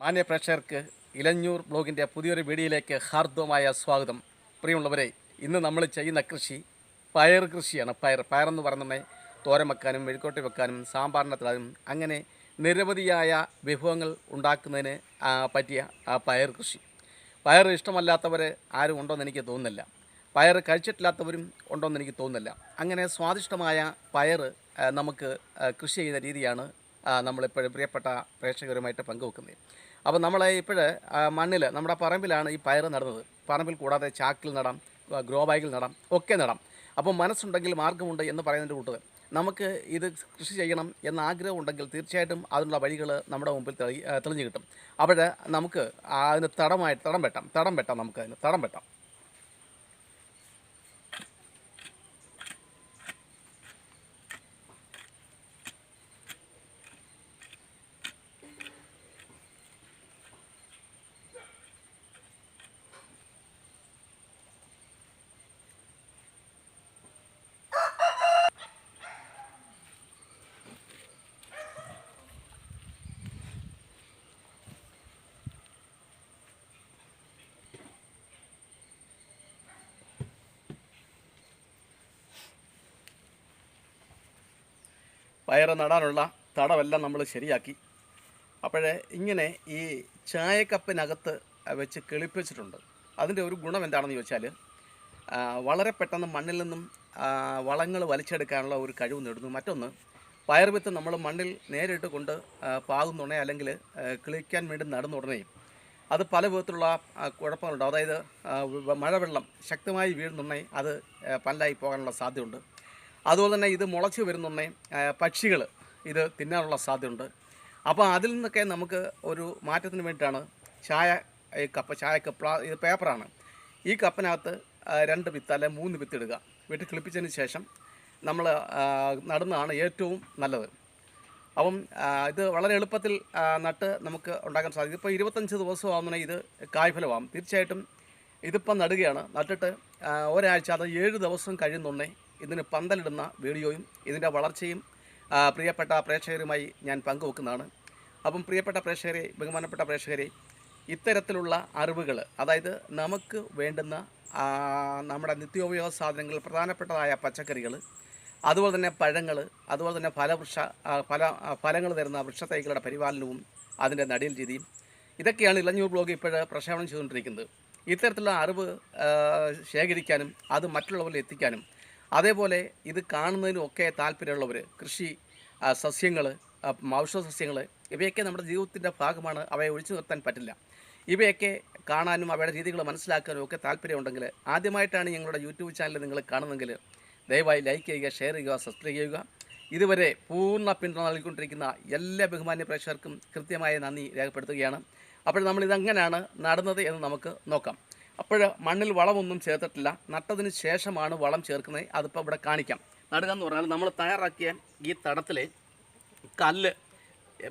മാന്യ പ്രേക്ഷകർക്ക് ഇലഞ്ഞൂർ ബ്ലോഗിന്റെ പുതിയൊരു വീഡിയോയിലേക്ക് ഹാർദവമായ സ്വാഗതം. പ്രിയമുള്ളവരെ ഇന്ന് നമ്മൾ ചെയ്യുന്ന കൃഷി പയർ കൃഷിയാണ്. പയർ പയറെന്ന് പറഞ്ഞാൽ തോരൻ വെക്കാനും മെഴുക്കോട്ടി വെക്കാനും സാമ്പാറിനത്തിലും അങ്ങനെ നിരവധിയായ വിഭവങ്ങൾ ഉണ്ടാക്കുന്നതിന് പറ്റിയ പയർ കൃഷി. പയർ ഇഷ്ടമല്ലാത്തവർ ആരും ഉണ്ടോയെന്ന് എനിക്ക് തോന്നുന്നില്ല. പയർ കഴിച്ചിട്ടില്ലാത്തവരും ഉണ്ടോയെന്ന് എനിക്ക് തോന്നുന്നില്ല. അങ്ങനെ സ്വാദിഷ്ടമായ പയർ നമുക്ക് കൃഷി ചെയ്യുന്ന രീതിയാണ് നമ്മളിപ്പോഴും പ്രിയപ്പെട്ട പ്രേക്ഷകരുമായിട്ട് പങ്കുവെക്കുന്നത്. അപ്പോൾ നമ്മളെ ഇപ്പോൾ മണ്ണിൽ നമ്മുടെ പറമ്പിലാണ് ഈ പയർ നടുന്നത്. പറമ്പിൽ കൂടാതെ ചാക്കിൽ നടാം ഗ്രോ ബാഗിൽ നടാം ഒക്കെ നടാം. അപ്പോൾ മനസ്സുണ്ടെങ്കിൽ മാർഗമുണ്ട് എന്ന് പറയുന്നതിന്റെ കൂട്ടത് നമുക്ക് ഇത് കൃഷി ചെയ്യണം എന്ന ആഗ്രഹം ഉണ്ടെങ്കിൽ തീർച്ചയായിട്ടും അതിനുള്ള വഴികൾ നമ്മുടെ മുമ്പിൽ തെളി തെളിഞ്ഞു കിട്ടും. അപ്പോൾ നമുക്ക് അതിന് തടമായിട്ട് തടം വെട്ടാം തടം വെട്ടാം നമുക്ക് അതിന് തടം വെട്ടാം. പയർ നടാനുള്ള തടമെല്ലാം നമ്മൾ ശരിയാക്കി. അപ്പോഴേ ഇങ്ങനെ ഈ ചായക്കപ്പിനകത്ത് വെച്ച് കിളിപ്പിച്ചിട്ടുണ്ട്. അതിന്റെ ഒരു ഗുണം എന്താണെന്ന് ചോദിച്ചാൽ വളരെ പെട്ടെന്ന് മണ്ണിൽ നിന്നും വളങ്ങൾ വലിച്ചെടുക്കാനുള്ള ഒരു കഴിവ് നേടുന്നു. മറ്റൊന്ന് പയർ വിത്ത് നമ്മൾ മണ്ണിൽ നേരിട്ട് കൊണ്ട് പാകുന്നുടനെ അല്ലെങ്കിൽ കിളിക്കാൻ വേണ്ടി നടുന്നുടനെ അത് പല വിധത്തിലുള്ള കുഴപ്പങ്ങളുണ്ട് അതായത് മഴവെള്ളം ശക്തമായി വീഴുന്നുണ്ടെങ്കിൽ അത് പല്ലായി പോകാനുള്ള സാധ്യതയുണ്ട്. അതുപോലെ തന്നെ ഇത് മുളച്ച് വരുന്നുണ്ടേ പക്ഷികൾ ഇത് തിന്നാനുള്ള സാധ്യതയുണ്ട്. അപ്പോൾ അതിൽ നിന്നൊക്കെ നമുക്ക് ഒരു മാറ്റത്തിന് വേണ്ടിയിട്ടാണ് ചായ ഈ കപ്പ ചായ കപ്പ ഇത് പേപ്പറാണ്. ഈ കപ്പിനകത്ത് രണ്ട് വിത്ത് അല്ലെ മൂന്ന് വിത്ത് ഇടുക. വീട്ടിൽ കിളിപ്പിച്ചതിന് ശേഷം നമ്മൾ നടുന്നതാണ് ഏറ്റവും നല്ലത്. അപ്പം ഇത് വളരെ എളുപ്പത്തിൽ നട്ട് നമുക്ക് ഉണ്ടാക്കാൻ സാധിക്കും. ഇപ്പോൾ ഇരുപത്തഞ്ച് ദിവസമാകുന്ന ഇത് കായ്ഫലമാകും. തീർച്ചയായിട്ടും ഇതിപ്പം നടുകയാണ്. നട്ടിട്ട് ഒരാഴ്ച അത് ഏഴ് ദിവസം കഴിയുന്നുണ്ടേ ഇതിന് പന്തലിടുന്ന വീഡിയോയും ഇതിന്റെ വളർച്ചയും പ്രിയപ്പെട്ട പ്രേക്ഷകരുമായി ഞാൻ പങ്കുവെക്കുന്നതാണ്. അപ്പം പ്രിയപ്പെട്ട പ്രേക്ഷകരെ ബഹുമാനപ്പെട്ട പ്രേക്ഷകരെ ഇത്തരത്തിലുള്ള അറിവുകൾ അതായത് നമുക്ക് വേണ്ടുന്ന നമ്മുടെ നിത്യോപയോഗ സാധനങ്ങൾ പ്രധാനപ്പെട്ടതായ പച്ചക്കറികൾ അതുപോലെ തന്നെ പഴങ്ങൾ അതുപോലെ തന്നെ ഫലവൃക്ഷ ഫല ഫലങ്ങൾ തരുന്ന വൃക്ഷത്തൈകളുടെ പരിപാലനവും അതിന്റെ നടീൽ രീതിയും ഇതൊക്കെയാണ് ഇളഞ്ഞൂർ ബ്ലോഗ് ഇപ്പോൾ പ്രക്ഷേപണം ചെയ്തുകൊണ്ടിരിക്കുന്നത്. ഇത്തരത്തിലുള്ള അറിവ് ശേഖരിക്കാനും അത് മറ്റുള്ളവരിൽ എത്തിക്കാനും അതേപോലെ ഇത് കാണുന്നതിനും ഒക്കെ താല്പര്യമുള്ളവർ കൃഷി സസ്യങ്ങൾ ഔഷധ സസ്യങ്ങൾ ഇവയൊക്കെ നമ്മുടെ ജീവിതത്തിന്റെ ഭാഗമാണ്. അവയെ ഒഴിച്ചു നിർത്താൻ പറ്റില്ല. ഇവയൊക്കെ കാണാനും അവയുടെ രീതികൾ മനസ്സിലാക്കാനും ഒക്കെ താല്പര്യമുണ്ടെങ്കിൽ ആദ്യമായിട്ടാണ് ഞങ്ങളുടെ യൂട്യൂബ് ചാനൽ നിങ്ങൾ കാണുന്നതെങ്കിൽ ദയവായി ലൈക്ക് ചെയ്യുക ഷെയർ ചെയ്യുക സബ്സ്ക്രൈബ് ചെയ്യുക. ഇതുവരെ പൂർണ പിന്തുണ നൽകിക്കൊണ്ടിരിക്കുന്ന എല്ലാ ബഹുമാന്യ പ്രേക്ഷകർക്കും കൃത്യമായ നന്ദി രേഖപ്പെടുത്തുകയാണ്. അപ്പോൾ നമ്മൾ ഇതെങ്ങനെയാണ് നടുന്നത് എന്ന് നമുക്ക് നോക്കാം. അപ്പോൾ മണ്ണിൽ വളമൊന്നും ചേർത്തിട്ടില്ല. നട്ടതിന് ശേഷമാണ് വളം ചേർക്കുന്നത്. അതിപ്പോൾ ഇവിടെ കാണിക്കാം. നടുക എന്ന് പറഞ്ഞാൽ നമ്മൾ തയ്യാറാക്കിയ ഈ തടത്തിൽ കല്ല്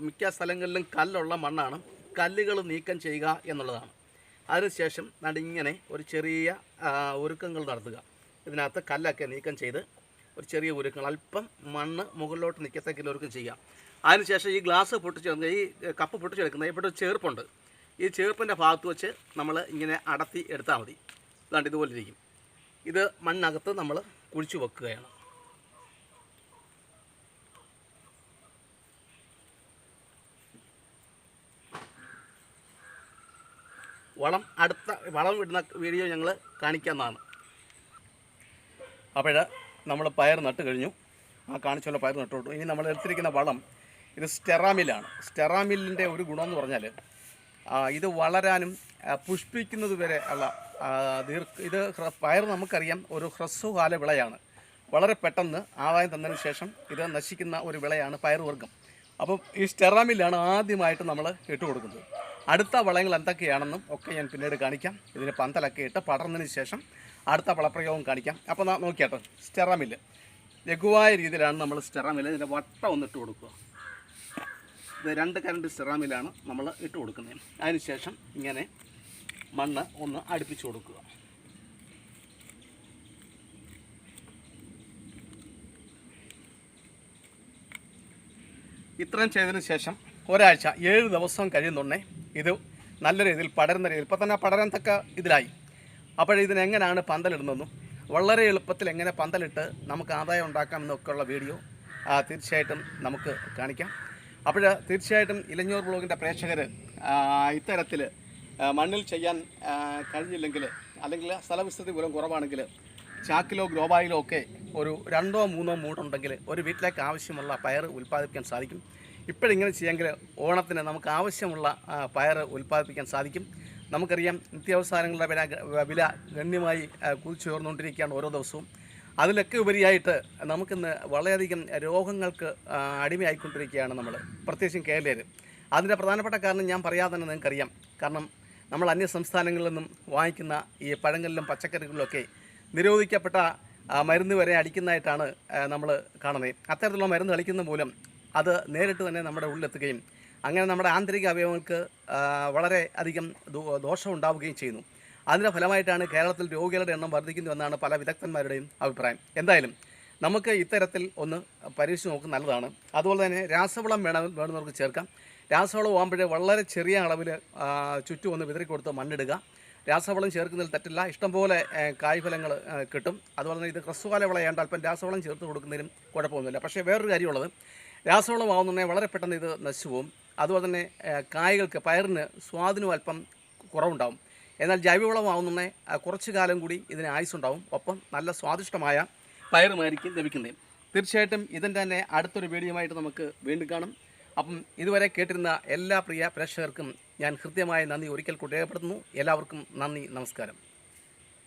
മിക്ക സ്ഥലങ്ങളിലും കല്ലുള്ള മണ്ണാണ്. കല്ലുകൾ നീക്കം ചെയ്യുക എന്നുള്ളതാണ്. അതിനുശേഷം നടിങ്ങനെ ഒരു ചെറിയ ഒരുക്കങ്ങൾ നടത്തുക. ഇതിനകത്ത് കല്ലൊക്കെ നീക്കം ചെയ്ത് ഒരു ചെറിയ ഒരുക്കങ്ങൾ അല്പം മണ്ണ് മുകളിലോട്ട് നിൽക്കത്തക്കിൽ ഒരുക്കം ചെയ്യുക. അതിനുശേഷം ഈ ഗ്ലാസ് പൊട്ടിച്ചെടുക്കുന്ന ഈ കപ്പ് പൊട്ടിച്ചെടുക്കുന്ന ഇവിടെ ഒരു ചേർപ്പുണ്ട് ഈ ചേർപ്പിന്റെ ഭാഗത്ത് വെച്ച് നമ്മൾ ഇങ്ങനെ അടത്തി എടുത്താൽ മതി. ഇതാണ്ട് ഇതുപോലെ ഇരിക്കും. ഇത് മണ്ണകത്ത് നമ്മൾ കുഴിച്ചു വെക്കുകയാണ്. വളം അടുത്ത വളം ഇടുന്ന വീഡിയോ ഞങ്ങൾ കാണിക്കാമെന്നാണ് അപ്പോൾ നമ്മൾ പയർ നട്ട് കഴിഞ്ഞു. ആ കാണിച്ചുള്ള പയർ നട്ടു ഇനി നമ്മൾ എടുത്തിരിക്കുന്ന വളം ഇത് സ്റ്റെറാമില്ലാണ് സ്റ്റെറാമില്ലിന്റെ ഒരു ഗുണമെന്ന് പറഞ്ഞാൽ ഇത് വളരാനും പുഷ്പിക്കുന്നത് വരെ ഉള്ള ദീർഘ ഇത് പയർ നമുക്കറിയാം ഒരു ഹ്രസ്വകാല വിളയാണ്. വളരെ പെട്ടെന്ന് ആദായം തന്നതിന് ശേഷം ഇത് നശിക്കുന്ന ഒരു വിളയാണ് പയറുവർഗം അപ്പം ഈ സ്റ്റെറാമിലാണ് ആദ്യമായിട്ട് നമ്മൾ ഇട്ട് കൊടുക്കുന്നത്. അടുത്ത വളങ്ങൾ എന്തൊക്കെയാണെന്നും ഒക്കെ ഞാൻ പിന്നീട് കാണിക്കാം. ഇതിന് പന്തലൊക്കെ ഇട്ട് പടർന്നതിന് ശേഷം അടുത്ത വളപ്രയോഗം കാണിക്കാം. അപ്പോൾ നോക്കിയാട്ടോ സ്റ്റെറാമില്ല് ലഘുവായ രീതിയിലാണ് നമ്മൾ സ്റ്റെറാമിൽ ഇതിന്റെ വട്ടം ഒന്നിട്ട് കൊടുക്കുക. രണ്ട് കരണ്ട് സിറാമിലാണ് നമ്മൾ ഇട്ട് കൊടുക്കുന്നത്. അതിനുശേഷം ഇങ്ങനെ മണ്ണ് ഒന്ന് അടുപ്പിച്ച് കൊടുക്കുക. ഇത്രയും ചെയ്തതിന് ശേഷം ഒരാഴ്ച ഏഴ് ദിവസം കഴിയുന്നുണ്ടേ ഇത് നല്ല രീതിയിൽ പടരുന്ന രീതിയിൽ ഇപ്പോൾ തന്നെ പടരാൻ തക്ക ഇതിലായി അപ്പോൾ ഇതിനെങ്ങനെയാണ് പന്തലിടുന്നതെന്നും വളരെ എളുപ്പത്തിൽ എങ്ങനെ പന്തലിട്ട് നമുക്ക് ആദായം ഉണ്ടാക്കാമെന്നൊക്കെയുള്ള വീഡിയോ തീർച്ചയായിട്ടും നമുക്ക് കാണിക്കാം. അപ്പോൾ തീർച്ചയായിട്ടും ഇലഞ്ഞൂർ ബ്ലോഗിന്റെ പ്രേക്ഷകർ ഇത്തരത്തിൽ മണ്ണിൽ ചെയ്യാൻ കഴിഞ്ഞില്ലെങ്കിൽ അല്ലെങ്കിൽ സ്ഥലവിസ്തൃതി മൂലം കുറവാണെങ്കിൽ ചാക്കിലോ ഗ്രോബായിലോ ഒക്കെ ഒരു രണ്ടോ മൂന്നോ മൂടുണ്ടെങ്കിൽ ഒരു വീട്ടിലേക്ക് ആവശ്യമുള്ള പയർ ഉൽപ്പാദിപ്പിക്കാൻ സാധിക്കും. ഇപ്പോഴിങ്ങനെ ചെയ്യാമെങ്കിൽ ഓണത്തിന് നമുക്ക് ആവശ്യമുള്ള പയർ ഉൽപ്പാദിപ്പിക്കാൻ സാധിക്കും. നമുക്കറിയാം നിത്യാവസാനങ്ങളുടെ വില വില ഗണ്യമായി കുതിച്ചു കുതിച്ചുയർന്നുകൊണ്ടിരിക്കുകയാണ് ഓരോ ദിവസവും. അതിലൊക്കെ ഉപരിയായിട്ട് നമുക്കിന്ന് വളരെയധികം രോഗങ്ങൾക്ക് അടിമയായിക്കൊണ്ടിരിക്കുകയാണ് നമ്മൾ പ്രത്യേകിച്ചും കേരളീയർ അതിന്റെ പ്രധാനപ്പെട്ട കാരണം ഞാൻ പറയാതെ തന്നെ നിങ്ങൾക്കറിയാം. കാരണം നമ്മൾ അന്യ സംസ്ഥാനങ്ങളിൽ നിന്നും വാങ്ങിക്കുന്ന ഈ പഴങ്ങളിലും പച്ചക്കറികളിലൊക്കെ നിരോധിക്കപ്പെട്ട മരുന്ന് വരെ അടിക്കുന്നതായിട്ടാണ് നമ്മൾ കാണുന്നത്. അത്തരത്തിലുള്ള മരുന്ന് അടിക്കുന്ന മൂലം അത് നേരിട്ട് തന്നെ നമ്മുടെ ഉള്ളിലെത്തുകയും അങ്ങനെ നമ്മുടെ ആന്തരിക അവയവങ്ങൾക്ക് വളരെ അധികം ദോഷം ഉണ്ടാവുകയും ചെയ്യുന്നു. അതിന്റെ ഫലമായിട്ടാണ് കേരളത്തിൽ രോഗികളുടെ എണ്ണം വർദ്ധിക്കുന്നുവെന്നാണ് പല വിദഗ്ധന്മാരുടെയും അഭിപ്രായം. എന്തായാലും നമുക്ക് ഇത്തരത്തിൽ ഒന്ന് പരീക്ഷിച്ച് നോക്കുന്നത് നല്ലതാണ്. അതുപോലെ തന്നെ രാസവളം വേണം വേണമെന്നവർക്ക് ചേർക്കാം. രാസവളം ആകുമ്പോഴേ വളരെ ചെറിയ അളവിൽ ചുറ്റും ഒന്ന് വിതറി കൊടുത്ത് മണ്ണിടുക. രാസവളം ചേർക്കുന്നതിൽ തെറ്റില്ല. ഇഷ്ടംപോലെ കായ്ഫലങ്ങൾ കിട്ടും. അതുപോലെ തന്നെ ഇത് ഹ്രസ്വകാല വിളയാണ്ട് അല്പം രാസവളം ചേർത്ത് കൊടുക്കുന്നതിനും കുഴപ്പമൊന്നുമില്ല. പക്ഷേ വേറൊരു കാര്യമുള്ളത് രാസവളം ആവുന്നുണ്ടെങ്കിൽ വളരെ പെട്ടെന്ന് ഇത് നശിച്ചു പോകും. അതുപോലെ തന്നെ കായകൾക്ക് പയറിന് സ്വാദിനും അല്പം കുറവുണ്ടാവും. എന്നാൽ ജൈവവളമാവുന്ന കുറച്ച് കാലം കൂടി ഇതിന് ആയുസ്സുണ്ടാവും. ഒപ്പം നല്ല സ്വാദിഷ്ടമായ പയറുമായിരിക്കും ലഭിക്കുന്നത്. തീർച്ചയായിട്ടും ഇതിന്റെ തന്നെ അടുത്തൊരു വീഡിയോയുമായിട്ട് നമുക്ക് വീണ്ടും കാണും. അപ്പം ഇതുവരെ കേട്ടിരുന്ന എല്ലാ പ്രിയ പ്രേക്ഷകർക്കും ഞാൻ ഹൃദ്യമായ നന്ദി ഒരിക്കൽ കൂടി രേഖപ്പെടുത്തുന്നു. എല്ലാവർക്കും നന്ദി നമസ്കാരം.